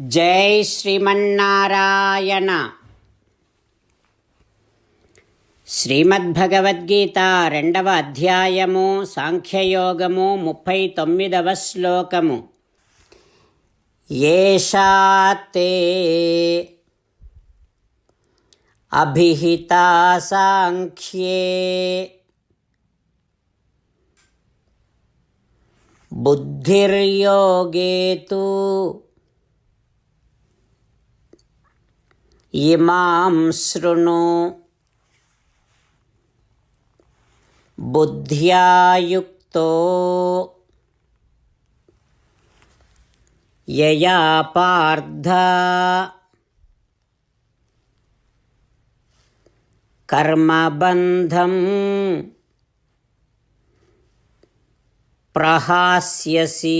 జై శ్రీమన్నారాయణ. శ్రీమద్భగవద్గీత రెండవ అధ్యాయము సాంఖ్యయోగము ముప్పై తొమ్మిదవ శ్లోకము. ఏషాతే అభిహితా సాంఖ్యే. బుద్ధిర్యోగే ఇమాం శృణు. బుద్ధ్యాయుక్తో. యయా పార్థ. కర్మబంధం. ప్రహాస్యసి.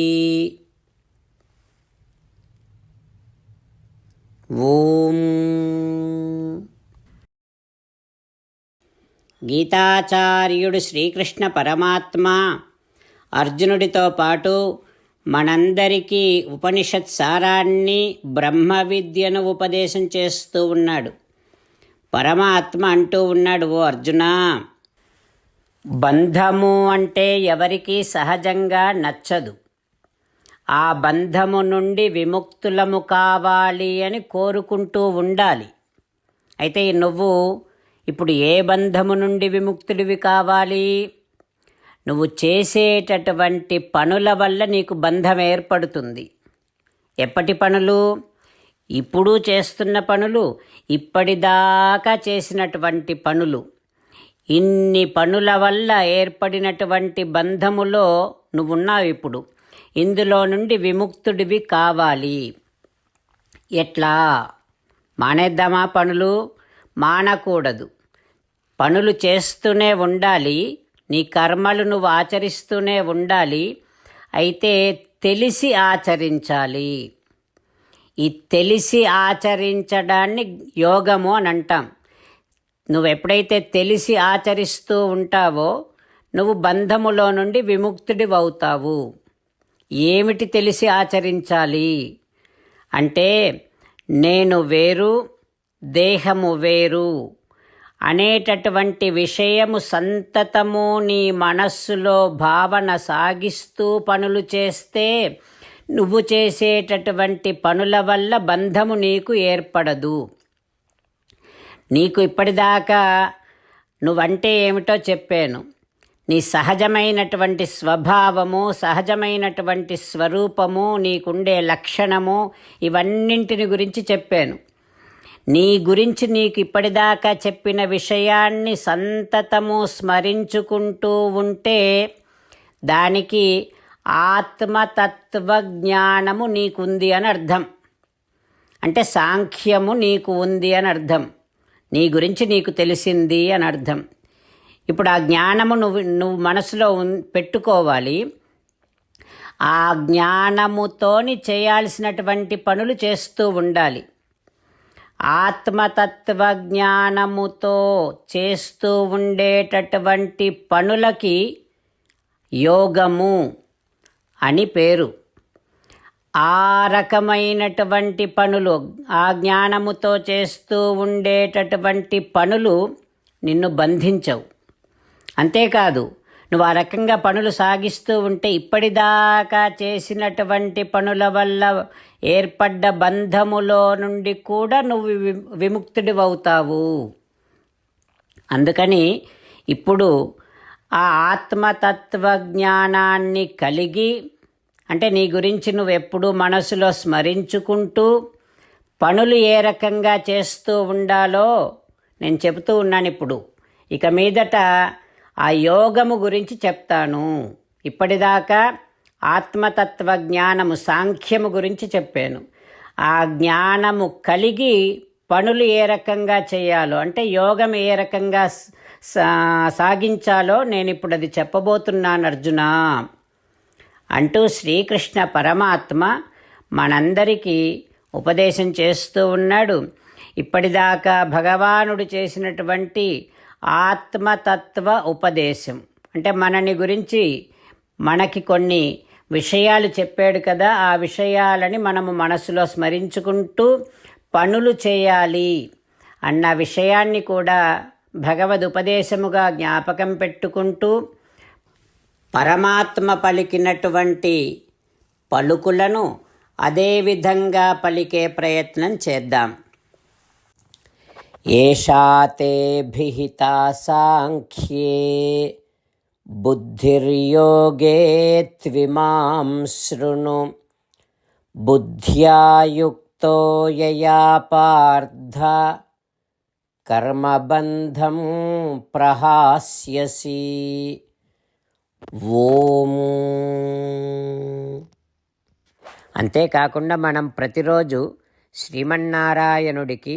ఓం. గీతాచార్యుడు శ్రీకృష్ణ పరమాత్మ అర్జునుడితో పాటు మనందరికీ ఉపనిషత్ సారాన్ని బ్రహ్మ విద్యను ఉపదేశం చేస్తూ ఉన్నాడు. పరమాత్మ అంటూ ఉన్నాడు ఓ అర్జున బంధము అంటే ఎవరికీ సహజంగా నచ్చదు. ఆ బంధము నుండి విముక్తులము కావాలి అని కోరుకుంటూ ఉండాలి. అయితే నువ్వు ఇప్పుడు ఏ బంధము నుండి విముక్తుడివి కావాలి? నువ్వు చేసేటటువంటి పనుల వల్ల నీకు బంధం ఏర్పడుతుంది. ఎప్పటి పనులు? ఇప్పుడు చేస్తున్న పనులు ఇప్పటిదాకా చేసినటువంటి పనులు. ఇన్ని పనుల వల్ల ఏర్పడినటువంటి బంధములో నువ్వున్నావు ఇప్పుడు. ఇందులో నుండి విముక్తుడివి కావాలి. ఎట్లా? మానేద్దామా పనులు? మానకూడదు. పనులు చేస్తూనే ఉండాలి. నీ కర్మలు నువ్వు ఆచరిస్తూనే ఉండాలి. అయితే తెలిసి ఆచరించాలి. ఈ తెలిసి ఆచరించడాన్ని యోగము అని అంటాం. నువ్వు ఎప్పుడైతే తెలిసి ఆచరిస్తూ ఉంటావో నువ్వు బంధములో నుండి విముక్తుడివవుతావు. ఏమిటి తెలిసి ఆచరించాలి? అంటే నేను వేరు దేహము వేరు అనేటటువంటి విషయము సంతతము నీ మనస్సులో భావన సాగిస్తూ పనులు చేస్తే నువ్వు చేసేటటువంటి పనుల వల్ల బంధము నీకు ఏర్పడదు. నీకు ఇప్పటిదాకా నువ్వంటే ఏమిటో చెప్పాను. నీ సహజమైనటువంటి స్వభావము సహజమైనటువంటి స్వరూపము నీకుండే లక్షణము ఇవన్నింటిని గురించి చెప్పాను. నీ గురించి నీకు ఇప్పటిదాకా చెప్పిన విషయాన్ని సంతతము స్మరించుకుంటూ ఉంటే దానికి ఆత్మతత్వ జ్ఞానము నీకుంది అని అర్థం. అంటే సాంఖ్యము నీకు ఉంది అని అర్థం. నీ గురించి నీకు తెలిసింది అని అర్థం. ఇప్పుడు ఆ జ్ఞానము నువ్వు నువ్వు మనసులో పెట్టుకోవాలి. ఆ జ్ఞానముతోని చేయాల్సినటువంటి పనులు చేస్తూ ఉండాలి. ఆత్మతత్వ జ్ఞానముతో చేస్తూ ఉండేటటువంటి పనులకి యోగము అని పేరు. ఆ రకమైనటువంటి పనులు ఆ జ్ఞానముతో చేస్తూ ఉండేటటువంటి పనులు నిన్ను బంధించవు. అంతేకాదు నువ్వు ఆ రకంగా పనులు సాగిస్తూ ఉంటే ఇప్పటిదాకా చేసినటువంటి పనుల వల్ల ఏర్పడ్డ బంధములో నుండి కూడా నువ్వు విముక్తుడివవుతావు. అందుకని ఇప్పుడు ఆ ఆత్మతత్వ జ్ఞానాన్ని కలిగి అంటే నీ గురించి నువ్వు ఎప్పుడూ మనసులో స్మరించుకుంటూ పనులు ఏ రకంగా చేస్తూ ఉండాలో నేను చెబుతూ ఉన్నాను ఇప్పుడు ఇక మీదట ఆ యోగము గురించి చెప్తాను. ఇప్పటిదాకా ఆత్మతత్వ జ్ఞానము సాంఖ్యము గురించి చెప్పాను. ఆ జ్ఞానము కలిగి పనులు ఏ రకంగా చేయాలో అంటే యోగం ఏ రకంగా సాగించాలో నేను ఇప్పుడు అది చెప్పబోతున్నాను అర్జున. అంటూ శ్రీకృష్ణ పరమాత్మ మనందరికీ ఉపదేశం చేస్తూ ఉన్నాడు. ఇప్పటిదాకా భగవానుడు చేసినటువంటి ఆత్మతత్వ ఉపదేశం. అంటే మనని గురించి మనకి కొన్ని విషయాలు చెప్పాడు కదా ఆ విషయాలని మనము మనసులో స్మరించుకుంటూ పనులు చేయాలి అన్న విషయాన్ని కూడా భగవద్ ఉపదేశముగా జ్ఞాపకం పెట్టుకుంటూ పరమాత్మ పలికినటువంటి పలుకులను అదేవిధంగా పలికే ప్రయత్నం చేద్దాం. ఏషా తే సాంఖ్యే బుద్ధిర్యోగే త్విమాం శృణు బుద్ధ్యాయుక్తో యయా పార్థ కర్మబంధం ప్రహాస్యసి ఓం అంతేకాకుండా మనం ప్రతిరోజు శ్రీమన్నారాయణుడికి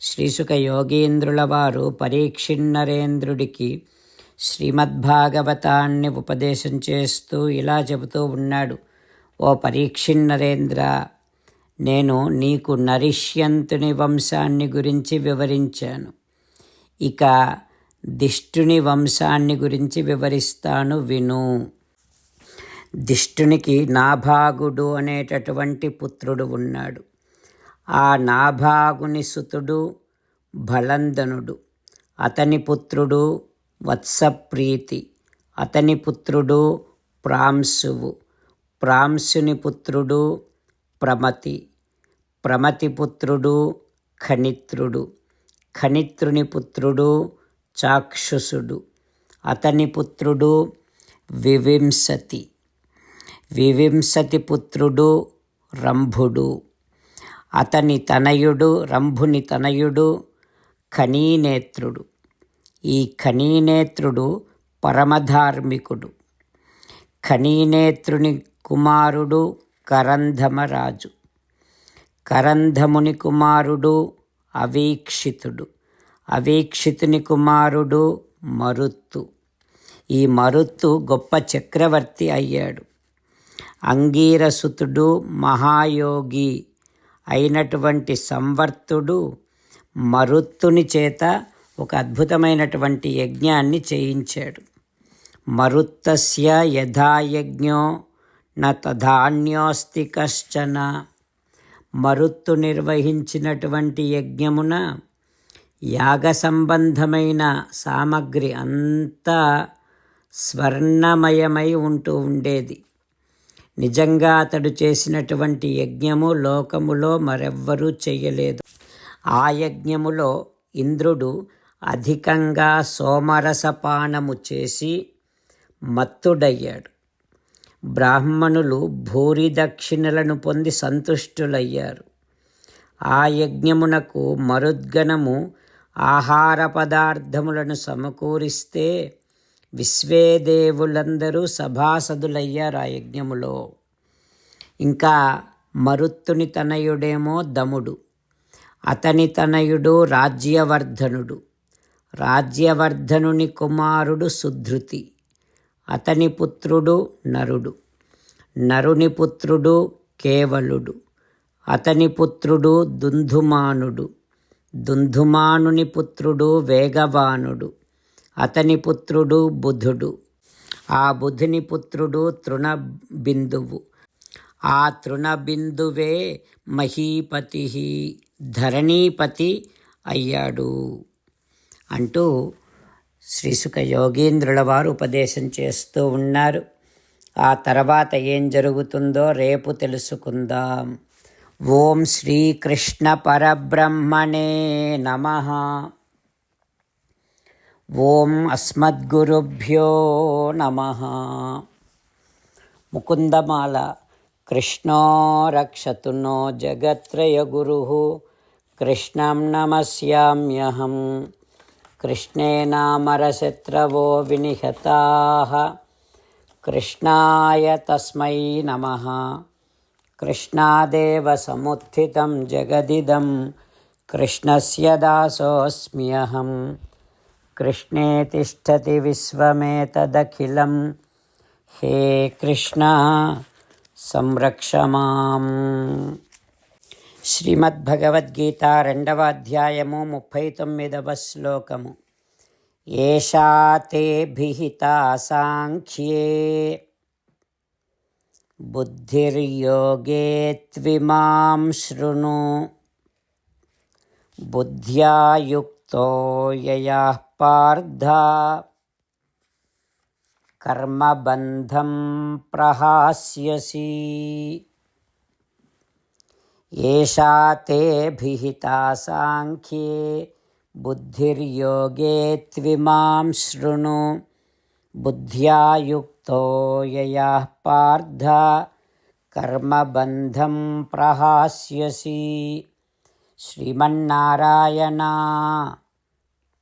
శ్రీసుక యోగీంద్రుల వారు పరీక్షిన్నరేంద్రుడికి శ్రీమద్భాగవతాన్ని ఉపదేశం చేస్తూ ఇలా చెబుతూ ఉన్నాడు. ఓ పరీక్షిన్నరేంద్ర నేను నీకు నరిష్యంతుని వంశాన్ని గురించి వివరించాను. ఇక దిష్టుని వంశాన్ని గురించి వివరిస్తాను విను. దిష్టునికి నాభాగుడు అనేటటువంటి పుత్రుడు ఉన్నాడు. ఆ నాభాగుని సుతుడు బలందనుడు అతని పుత్రుడు వత్సప్రీతి. అతని పుత్రుడు ప్రాంశువు. ప్రాంశుని పుత్రుడు ప్రమతి. ప్రమతి పుత్రుడు ఖనిత్రుడు. ఖనిత్రుని పుత్రుడు చాక్షుసుడు. అతని పుత్రుడు వివింసతి వివింసతి పుత్రుడు రంభుడు. అతని తనయుడు రంభుని తనయుడు ఖనీనేత్రుడు. ఈ ఖనీనేత్రుడు పరమధార్మికుడు. ఖనీనేత్రుని కుమారుడు కరంధమరాజు. కరంధముని కుమారుడు అవీక్షితుడు. అవీక్షితుని కుమారుడు మరుత్తు. ఈ మరుత్తు గొప్ప చక్రవర్తి అయ్యాడు. అంగీరసుతుడు మహాయోగి. అయినటువంటి సంవర్తుడు మరుత్తుని చేత ఒక అద్భుతమైనటువంటి యజ్ఞాన్ని చేయించాడు. మరుత్తస్య యథాయజ్ఞో న తధాన్యోస్తి కశ్చన. మరుత్తు నిర్వహించినటువంటి యజ్ఞమున యాగ సంబంధమైన సామగ్రి అంతా స్వర్ణమయమై ఉంటూ ఉండేది. నిజంగా అతడు చేసినటువంటి యజ్ఞము లోకములో మరెవ్వరూ చేయలేదు. ఆ యజ్ఞములో ఇంద్రుడు అధికంగా సోమరసపానము చేసి మత్తుడయ్యాడు. బ్రాహ్మణులు భూరి దక్షిణలను పొంది సంతుష్టులయ్యారు. ఆ యజ్ఞమునకు మరుద్గణము ఆహార పదార్థములను సమకూరిస్తే విశ్వేదేవులందరూ సభాసదులయ్యారు ఆ యజ్ఞములో. ఇంకా మరుత్తుని తనయుడేమో దముడు అతని తనయుడు రాజ్యవర్ధనుడు. రాజ్యవర్ధనుని కుమారుడు సుధృతి అతని పుత్రుడు నరుడు. నరుని పుత్రుడు కేవలుడు అతని పుత్రుడు దుంధుమానుడు దుంధుమానుని పుత్రుడు వేగవానుడు. అతని పుత్రుడు బుధుడు. ఆ బుధుని పుత్రుడు తృణబిందువు. ఆ తృణబిందువే మహీపతి ధరణీపతి అయ్యాడు అంటూ శ్రీసుక యోగీంద్రుల వారు ఉపదేశం చేస్తూ ఉన్నారు. ఆ తర్వాత ఏం జరుగుతుందో రేపు తెలుసుకుందాం. ఓం శ్రీకృష్ణ పరబ్రహ్మణే నమ. ॐ अस्मद्गुरुभ्यो नमः। मुकुन्दमाला, कृष्णो रक्षतु नो जगत्रयगुरुः कृष्णं नमस्याम्यहं। कृष्णे नामरशत्रवो विनिहताः। कृष्णाय तस्मै नमः। कृष्णादेव समुत्थितं जगदिदं। कृष्णस्य दासोऽस्म्यहम्। కృష్ణే తిష్టతి విశ్వమేతదఖిలం హే కృష్ణ సంరక్ష మాం శ్రీమద్భగవద్గీత రెండవ అధ్యాయము ముప్పై తొమ్మిదవ శ్లోకము ఏషా తే భిహితా సాంఖ్యే बुद्धिर्योगे त्विमां शृणु बुद्ध्या युक्तो पार्थ कर्मबन्धं प्रहास्यसि। एषा ते भिहिता साङ्ख्ये बुद्धिर्योगे त्विमां शृणु। बुद्ध्या युक्तो ययाः पार्थ कर्मबन्धं प्रहास्यसि। श्रीमन्नारायण।